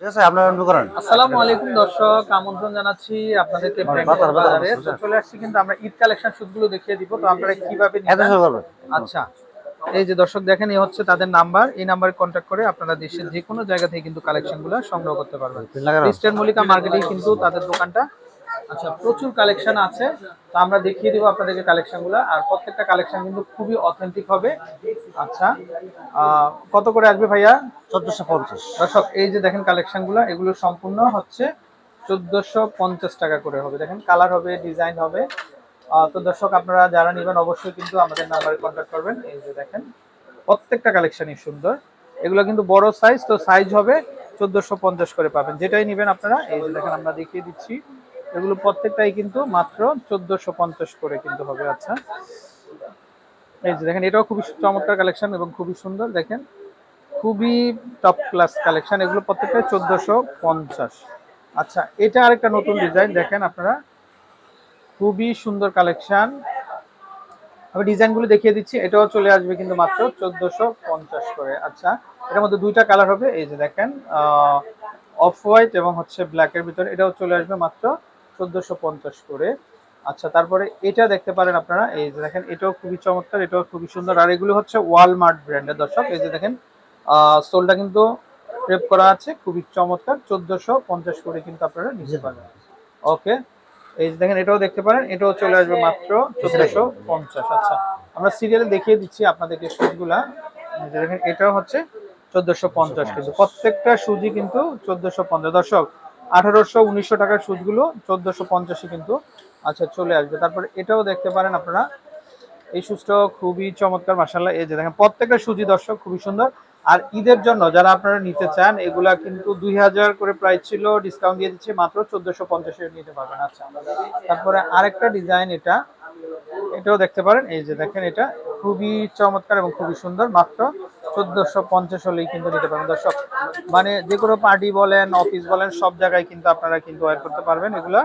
ঠিক আছে আপনারা আরম্ভ করেন। আসসালামু আলাইকুম দর্শক আমন্ত্রণ জানাচ্ছি আপনাদেরকে বাজার, ব্র্যান্ডের বাজার, বাজারে। চলে আসছি কিন্তু আমরা ঈদ কালেকশন শুটগুলো দেখিয়ে দিব তো আপনারা কীভাবে আচ্ছা এই যে দর্শক দেখেন এই হচ্ছে তাদের নাম্বার এই নাম্বারে কন্ট্যাক্ট করে আপনারা দেশের যে কোনো জায়গা থেকে কিন্তু কালেকশনগুলো সংগ্রহ করতে পারবেন। ইস্টার মল্লিকা মার্কেটে কিন্তু তাদের দোকানটা আচ্ছা প্রচুর কালেকশন আছে। তো আমরা দেখিয়ে দিব আপনাদেরকে কালেকশনগুলো আর প্রত্যেকটা কালেকশন কিন্তু খুবই অথেন্টিক হবে। আচ্ছা কত করে আসবে ভাইয়া? চোদ্দশো পঞ্চাশ। দর্শক এই যে দেখেন কালেকশনগুলো এগুলো সম্পূর্ণ হচ্ছে চোদ্দশো পঞ্চাশ টাকা করে হবে। দেখেন কালার হবে ডিজাইন হবে। তো দর্শক আপনারা যারা নেবেন অবশ্যই কিন্তু আমাদের নাম্বারে কন্ট্যাক্ট করবেন। এই যে দেখেন প্রত্যেকটা কালেকশনই সুন্দর। এগুলো কিন্তু বড় সাইজ তো সাইজ হবে চোদ্দশো পঞ্চাশ করে পাবেন। যেটাই নেবেন আপনারা এই যে দেখেন আমরা দেখিয়ে দিচ্ছি। এগুলো প্রত্যেকটাই কিন্তু মাত্র চোদ্দশো পঞ্চাশ করে কিন্তু হবে আচ্ছা। এই যে দেখেন, এটাও খুবই চমৎকার কালেকশন এবং খুবই সুন্দর, দেখেন। খুবই টপ ক্লাস কালেকশন, এগুলো প্রত্যেকটাই চোদ্দশো পঞ্চাশ। আচ্ছা এটা আরেকটা নতুন ডিজাইন, দেখেন আপনারা। খুবই সুন্দর কালেকশন। আমি ডিজাইনগুলো দেখিয়ে দিচ্ছি, এটাও চলে আসবে কিন্তু মাত্র চোদ্দশো পঞ্চাশ করে আচ্ছা। এটার মধ্যে দুইটা কালার হবে, এই যে দেখেন অফ হোয়াইট এবং হচ্ছে ব্ল্যাকের ভিতরে, এটাও চলে আসবে মাত্র চোদ্দশো পঞ্চাশ করে। আচ্ছা তারপরে এটা দেখতে পারেন আপনারা। এই যে দেখেন, এটাও খুবই চমৎকার, এটাও খুবই সুন্দর। আর এগুলো হচ্ছে ওয়ালমার্ট ব্র্যান্ডের দর্শক। এই যে দেখেন সোলটা কিন্তু রেপ করা আছে, খুবই চমৎকার। চোদ্দশো পঞ্চাশ করে কিন্তু আপনারা নিতে পারবেন। ওকে, এই যে দেখেন, এটাও দেখতে পারেন। এটাও চলে আসবে মাত্র চোদ্দশো পঞ্চাশ। আচ্ছা আমরা সিরিয়ালে দেখিয়ে দিচ্ছি আপনাদেরকে সুজগুলা দেখেন, এটাও হচ্ছে চোদ্দশো পঞ্চাশ কিন্তু। প্রত্যেকটা সুজি কিন্তু চোদ্দশো পঞ্চাশ। দর্শক আঠারোশো, উনিশশো টাকার সুজগুলো চোদ্দশো পঞ্চাশে কিন্তু আচ্ছা চলে আসবে। তারপরে এটাও দেখতে পারেন আপনারা। এই সুজটাও খুবই চমৎকার মাসাল্লাহ এই যে দেখেন, প্রত্যেকটা সুজি দর্শক খুবই সুন্দর। আর ঈদের জন্য যারা আপনারা নিতে চান, এগুলা কিন্তু দুই হাজার করে প্রাইস ছিল ডিসকাউন্ট দিয়ে দিচ্ছে, মাত্র চোদ্দশো পঞ্চাশে নিতে পারবেন। আচ্ছা তারপরে আরেকটা ডিজাইন এটা। এটাও দেখতে পারেন। এই যে দেখেন, এটা খুবই চমৎকার এবং খুবই সুন্দর। মাত্র চোদ্দশো পঞ্চাশ হলেই কিন্তু নিতে পারবেন। দর্শক মানে যে কোনো পার্টি বলেন, অফিস বলেন, সব জায়গায় কিন্তু আপনারা কিন্তু ওয়ার করতে পারবেন। এগুলা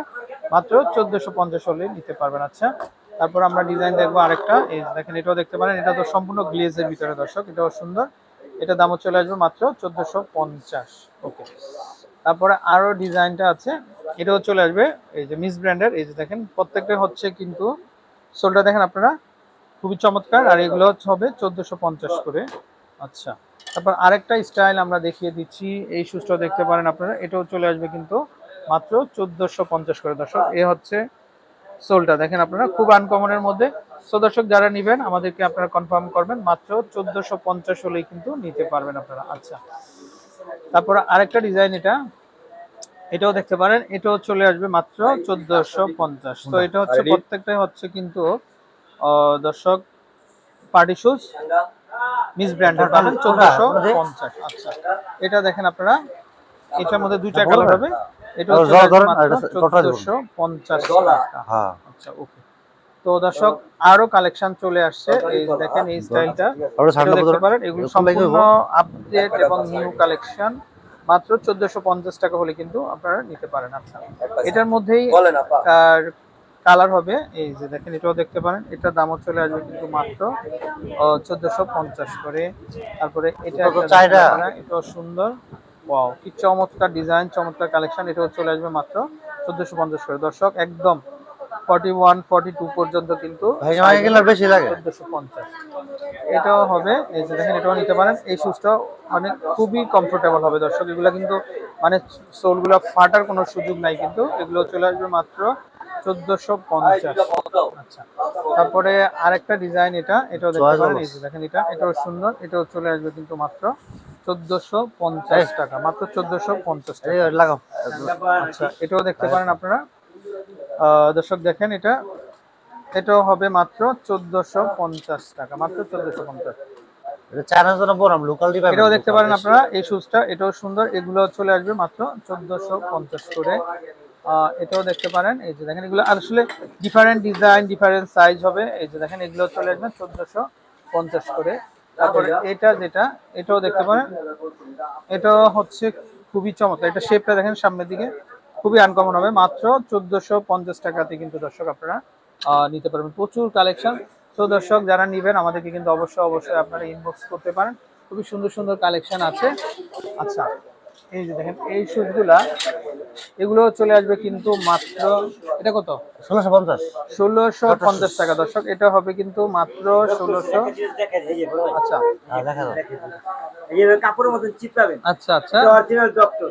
মাত্র চোদ্দশো পঞ্চাশ হলেই নিতে পারবেন। আচ্ছা তারপর আমরা ডিজাইন দেখব আরেকটা। এই দেখেন, এটাও দেখতে পারেন, এটা তো সম্পূর্ণ গ্লেজের ভিতরে দর্শক, এটাও সুন্দর। এটা দামও চলে আসবে মাত্র চোদ্দশো পঞ্চাশ। ওকে, তারপরে আরও ডিজাইনটা আছে, এটাও চলে আসবে। এই যে মিস ব্র্যান্ডের, এই যে দেখেন, প্রত্যেকটা হচ্ছে কিন্তু, সোলটা দেখেন আপনারা, খুবই চমৎকার। আর এগুলো হবে চোদ্দশো করে। আচ্ছা। তারপর আরেকটা স্টাইল আমরা দেখিয়ে দিচ্ছি। এই শুজটাও দেখতে পারেন আপনারা। এটাও চলে আসবে কিন্তু মাত্র চোদ্দশো পঞ্চাশ করে। দর্শক এ হচ্ছে সোলটা। দেখেন আপনারা খুব আনকমনের মধ্যে। সো দর্শক যারা নেবেন আমাদেরকে আপনারা কনফার্ম করবেন মাত্র চোদ্দশো পঞ্চাশ হলেই কিন্তু নিতে পারবেন আপনারা। আচ্ছা। তারপরে আরেকটা ডিজাইন এটা। এটাও দেখতে পারেন এটাও চলে আসবে মাত্র চোদ্দশো পঞ্চাশ। তো এটা হচ্ছে প্রত্যেকটাই হচ্ছে কিন্তু আহ, দর্শক পার্টি শুজ মিস ব্র্যান্ডের পাবেন চোদ্দশো পঞ্চাশ। আচ্ছা এটা দেখেন আপনারা এটার মধ্যে দুইটা কালার হবে। এটা। চোদ্দশো পঞ্চাশ টাকা। হ্যাঁ। আচ্ছা ওকে তো দর্শক আরও কালেকশন চলে আসছে। এই দেখেন এই স্টাইলটা আমরা দেখতে পারেন এগুলো সম্পূর্ণ আপডেট এবং নিউ কালেকশন মাত্র চোদ্দশো পঞ্চাশ টাকা হলে কিন্তু আপনারা নিতে পারেন। আচ্ছা এটার মধ্যেই আর কালার হবে এই যে দেখেন এটাও দেখতে পারেন। এটার দামও চলে আসবে কিন্তু মাত্র চোদ্দশো পঞ্চাশ করে। তারপরে এটা এটাও সুন্দর। ওয়াও কি চমৎকার ডিজাইন চমৎকার কালেকশন এটাও চলে আসবে মাত্র চোদ্দশো পঞ্চাশ করে। দর্শক একদম ফর্টি ওয়ান ফর্টি টু পর্যন্ত কিন্তু বেশি লাগে। চোদ্দশো পঞ্চাশ। এটাও হবে এই যে দেখেন এটাও নিতে পারেন। এই শুজটাও মানে খুবই কমফোর্টেবল হবে। দর্শক এগুলো কিন্তু মানে সোলগুলো ফাটার কোনো সুযোগ নাই কিন্তু এগুলো চলে আসবে মাত্র চোদ্দশো পঞ্চাশ। আচ্ছা। তারপরে আরেকটা ডিজাইন এটা এটাও দেখতে পারেন এই দেখেন এটা এটাও সুন্দর এটাও চলে আসবে কিন্তু মাত্র চোদ্দশো পঞ্চাশ টাকা মাত্র চোদ্দশো পঞ্চাশ টাকা। লাগাও। আচ্ছা এটাও দেখতে পারেন আপনারা। দর্শক দেখেন এটা এটাও হবে মাত্র চোদ্দশো পঞ্চাশ টাকা মাত্র চোদ্দশো পঞ্চাশ। এটাও দেখতে পারেন আপনারা এই শুজটা এটাও সুন্দর এগুলো চলে আসবে মাত্র চোদ্দশো পঞ্চাশ করে। এটাও দেখতে পারেন। এই যে দেখেন এগুলো আসলে ডিফারেন্ট ডিজাইন ডিফারেন্ট সাইজ হবে। এই যে দেখেন এগুলো চলে আসবে চোদ্দশো পঞ্চাশ করে। তারপরে এটা যেটা এটাও দেখতে পারেন। এটাও হচ্ছে খুবই চমৎকার। এটা শেপটা দেখেন সামনের দিকে। খুবই আনকমন হবে। মাত্র চোদ্দশো পঞ্চাশ টাকাতে কিন্তু দর্শক আপনারা আহ, নিতে পারবেন। প্রচুর কালেকশন তো দর্শক যারা নিবেন আমাদেরকে কিন্তু অবশ্যই অবশ্যই আপনারা ইনবক্স করতে পারেন। খুবই সুন্দর সুন্দর কালেকশন আছে। আচ্ছা এই যে দেখেন এই শুজগুলা এগুলো চলে আসবে কিন্তু মাত্র এটা কত? ষোলোশো পঞ্চাশ। ষোলোশো পঞ্চাশ টাকা দর্শক এটা হবে কিন্তু মাত্র ষোলোশো। আচ্ছা। হ্যাঁ দেখা যাবে। এই যে কাপড়ের মতন চিপকাবেন আচ্ছা আচ্ছা। অরিজিনাল ডক্টর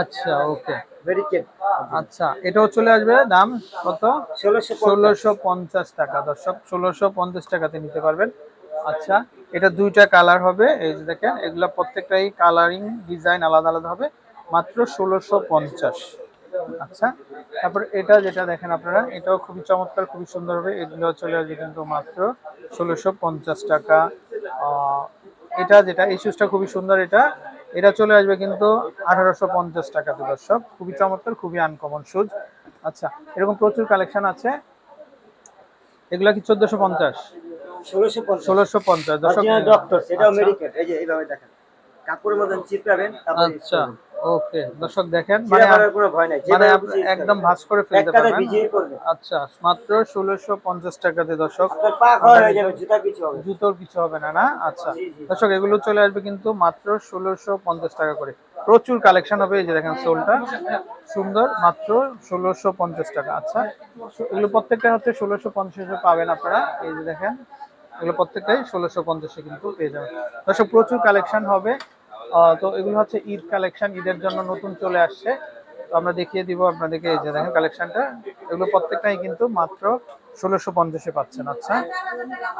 আচ্ছা ওকে। আচ্ছা এটাও চলে আসবে দাম কত? ষোলোশো ষোলোশো পঞ্চাশ টাকা দর্শক ষোলোশো পঞ্চাশ টাকাতে নিতে পারবেন। আচ্ছা এটা দুইটা কালার হবে, এই যে দেখেন, এগুলা প্রত্যেকটাই কালারিং ডিজাইন আলাদা আলাদা হবে, মাত্র ষোলোশো পঞ্চাশ। আচ্ছা তারপর এটা যেটা দেখেন আপনারা, এটাও খুবই চমৎকার, খুবই সুন্দর হবে, এগুলো চলে আসবে কিন্তু মাত্র ষোলোশো পঞ্চাশ টাকা। এটা যেটা, এই শুজটা খুবই সুন্দর এটা এটা চলে আসবে কিন্তু আঠারোশো পঞ্চাশ টাকাতে দর্শক, খুবই চমৎকার, খুবই আনকমন শুজ আচ্ছা এরকম প্রচুর কালেকশন আছে। এগুলা কি চোদ্দশো পঞ্চাশ? ষোলোশো পঞ্চাশ। ষোলোশো পঞ্চাশ দর্শক অরিজিনাল ডক্টর সেটাও আচ্ছা। মেডিকেল এই যে এইভাবে দেখেন। কাপড়ের মতন চিপ পাবেন তারপরে use আচ্ছা ওকে দর্শক দেখেন মানে কোনো ভয় নাই মানে যেভাবে আপনি খুশি use একদম করবেন। করে ফেলতে পারবেন। আচ্ছা মাত্র ষোলোশো পঞ্চাশ টাকাতে দর্শক। পা হয়ে যাবে জুতা কিছু হবে। জুতোর কিছু হবে না না? আচ্ছা। দর্শক এগুলো চলে আসবে কিন্তু মাত্র ষোলোশো পঞ্চাশ টাকা করে। প্রচুর কালেকশন হবে এই যে দেখেন সোলটা। সুন্দর মাত্র ষোলোশো পঞ্চাশ টাকা। আচ্ছা এগুলো প্রত্যেকটা হচ্ছে ষোলোশো পঞ্চাশে পাবেন আপনারা। এই যে দেখেন এগুলো প্রত্যেকটাই ষোলোশো পঞ্চাশে কিন্তু পেয়ে যাবেন। দর্শক প্রচুর কালেকশন হবে। তো এগুলো হচ্ছে ঈদ কালেকশন ঈদের জন্য নতুন চলে আসছে। তো আমরা দেখিয়ে দিব আপনাদেরকে এই যে দেখেন কালেকশনটা এগুলো প্রত্যেকটাই কিন্তু মাত্র ষোলোশো পঞ্চাশে পাচ্ছেন। আচ্ছা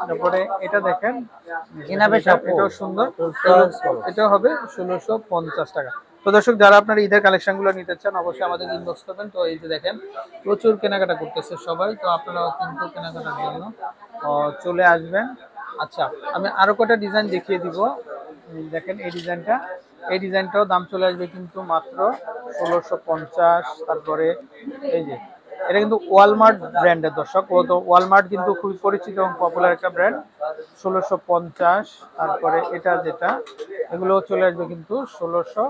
তারপরে এটা দেখেন। এটাও সুন্দর। তো choice করো। এটা হবে ষোলোশো পঞ্চাশ টাকা। তো দর্শক, যারা আপনার ঈদের কালেকশনগুলো নিতে চান, অবশ্যই আমাদের ইনবক্স করবেন। তো এই যে দেখেন, প্রচুর কেনাকাটা করতেছে সবাই, তো আপনারাও কিন্তু কেনাকাটার জন্য চলে আসবেন। আচ্ছা আমি আরও কটা ডিজাইন দেখিয়ে দিব। দেখেন, এই ডিজাইনটা এই ডিজাইনটাও দাম চলে আসবে কিন্তু মাত্র ষোলোশো পঞ্চাশ, তারপরে এই যে, এটা কিন্তু ওয়ালমার্ট ব্র্যান্ডের দর্শক। ও তো ওয়ালমার্ট কিন্তু খুবই পরিচিত এবং পপুলার একটা ব্র্যান্ড ষোলোশো পঞ্চাশ, তারপরে এটা যেটা এগুলো চলে আসবে কিন্তু ষোলোশো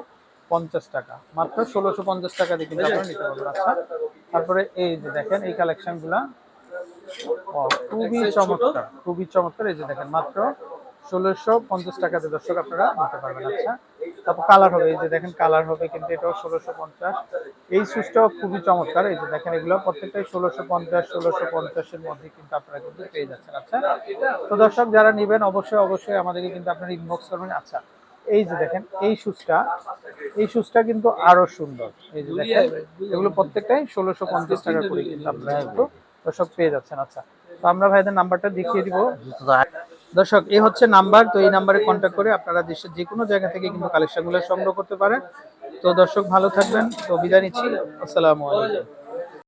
পঞ্চাশ টাকা। মাত্র ষোলোশো পঞ্চাশ টাকা দিয়ে কিন্তু আপনারা নিতে পারবেন। আচ্ছা তারপরে এই যে দেখেন এই কালেকশনগুলা। ও, খুবই চমৎকার খুবই চমৎকার। এই যে দেখেন মাত্র ষোলোশো পঞ্চাশ টাকাতে দর্শক আপনারা নিতে পারবেন। আচ্ছা তারপর কালার হবে। এই যে দেখেন কালার হবে কিন্তু এটাও ষোলোশো পঞ্চাশ। এই সুইচটাও খুবই চমৎকার। এই যে দেখেন এগুলো প্রত্যেকটাই ষোলোশো পঞ্চাশ ষোলোশো পঞ্চাশের মধ্যে কিন্তু আপনারা কিন্তু পেয়ে যাচ্ছেন। আচ্ছা তো দর্শক যারা নেবেন অবশ্যই অবশ্যই আমাদেরকে কিন্তু আপনারা ইনবক্স করবেন। আচ্ছা এই যে দেখেন, এই শুজটা এই শুজটা কিন্তু আরও সুন্দর। এই যে দেখেন, এগুলো প্রত্যেকটাই ষোলোশো পঞ্চাশ টাকা করে কিন্তু আপনারা কিন্তু দর্শক পেয়ে যাচ্ছেন। আচ্ছা তো আমরা ভাইদের নাম্বারটা দেখিয়ে দিব। দর্শক, এই হচ্ছে নাম্বার, তো এই নাম্বারে কন্ট্যাক্ট করে আপনারা দেশের যে কোনো জায়গা থেকে কিন্তু কালেকশনগুলো সংগ্রহ করতে পারেন। তো দর্শক ভালো থাকবেন, তো বিদায় নিচ্ছি। আসসালামু আলাইকুম।